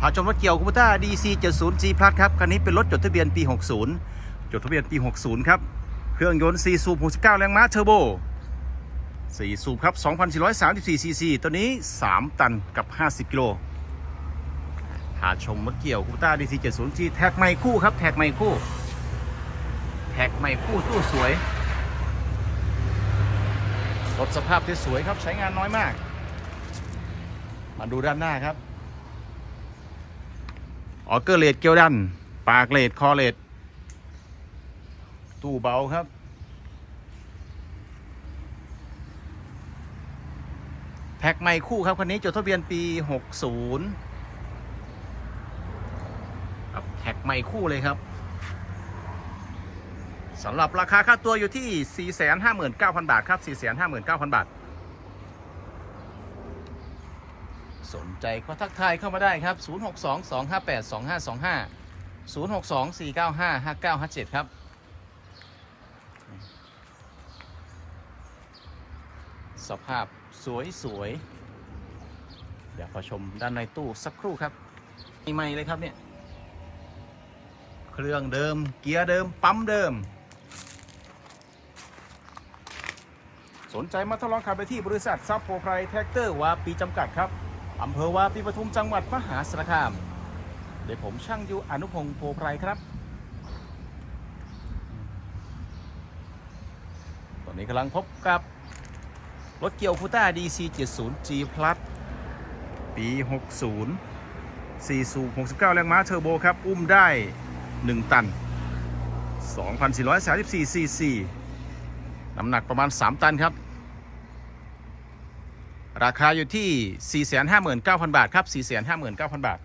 พาชมรถเกี่ยวคูปต้า DC 70 G Plus ครับ คันนี้เป็นรถจดทะเบียนปี 60 จดทะเบียนปี 60 ครับ เครื่องยนต์4สูบ69 แรงม้าเทอร์โบ 4 สูบครับ 2,434 ซีซี ตัวนี้ 3 ตันกับ 50 กิโลพาชมรถเกี่ยวคูปต้า DC 70 G แท็กใหม่คู่ครับ แท็กใหม่คู่ แท็กใหม่คู่ตู้สวย รถสภาพที่สวยครับ ใช้งานน้อยมาก มาดูด้านหน้าครับ ออเกอร์เลดเกียวดัน ปากเลดคอเลดตู้เบาครับแท็กใหม่คู่ครับ คันนี้จดทะเบียนปี 60 ครับแท็กใหม่คู่เลยครับสำหรับราคาค่าตัวอยู่ที่ 459,000 บาทครับ 459,000 บาท สนใจก็ทักทายเข้ามาได้ครับ 062-258-2525 062-495-5957 ครับ สภาพสวยสวยๆ เดี๋ยวขอชมด้านในตู้สักครู่ครับใหม่ๆเลยครับเนี่ย เครื่องเดิม เกียร์เดิม ปั๊มเดิม สนใจมาทดลองขับไปที่บริษัทซับโปรไพรแท็กเตอร์วาปีจำกัดครับ อำเภอวาปีปทุมจังหวัดมหาสารคามเดี๋ยวผมช่างยูอนุพงศ์โพไพรครับ ตอนนี้กำลังพบกับ รถเกียวคูต้า DC 70 G Plus ปี 60 4 สูบ 69 แรงม้าเทอร์โบครับ อุ้มได้ 1 ตัน 2,434ซีซีน้ำหนักประมาณ 3 ตันครับ ราคาอยู่ที่ 459,000 บาท ครับ 459,000 บาท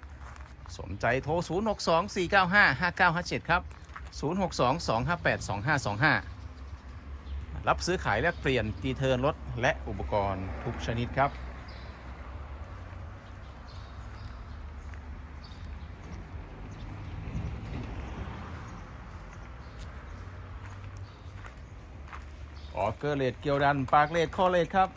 สนใจโทร 062-495-5957 ครับ 062-258-2525 รับซื้อขายแลกเปลี่ยนตีเทิร์นรถ และอุปกรณ์ทุกชนิดครับ ออกเกอร์เลดเกียวดัน ปากเลดคอเลดครับ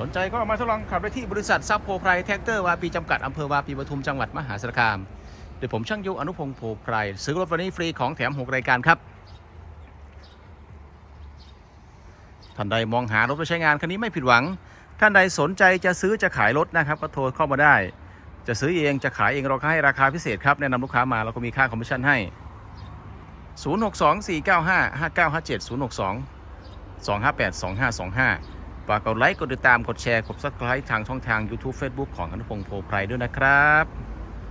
สนใจก็มาทดลองขับได้ที่บริษัทซับโพไพรแท็กเตอร์วาปีจำกัดอำเภอวาปีปทุมจังหวัดมหาสารคามเดี๋ยผมช่างยุอนุพงศ์โพไพรซื้อรถวันนี้ฟรีของแถม 6 รายการครับท่านใดมองหารถไปใช้งานคันนี้ไม่ผิดหวัง ท่านใดสนใจจะซื้อจะขายรถนะครับ ก็โทรเข้ามาได้ จะซื้อเองจะขายเองเราก็ให้ราคาพิเศษครับแนะนำลูกค้ามาเราก็มีค่าคอมมิชชั่นให้ 062-495-5957 062 258 2525 ฝากกดไลค์ กดติดตาม กดแชร์ กดซับสไครต์ทางช่องทาง YouTube Facebook ของอนุพงศ์โพไพรด้วยนะครับ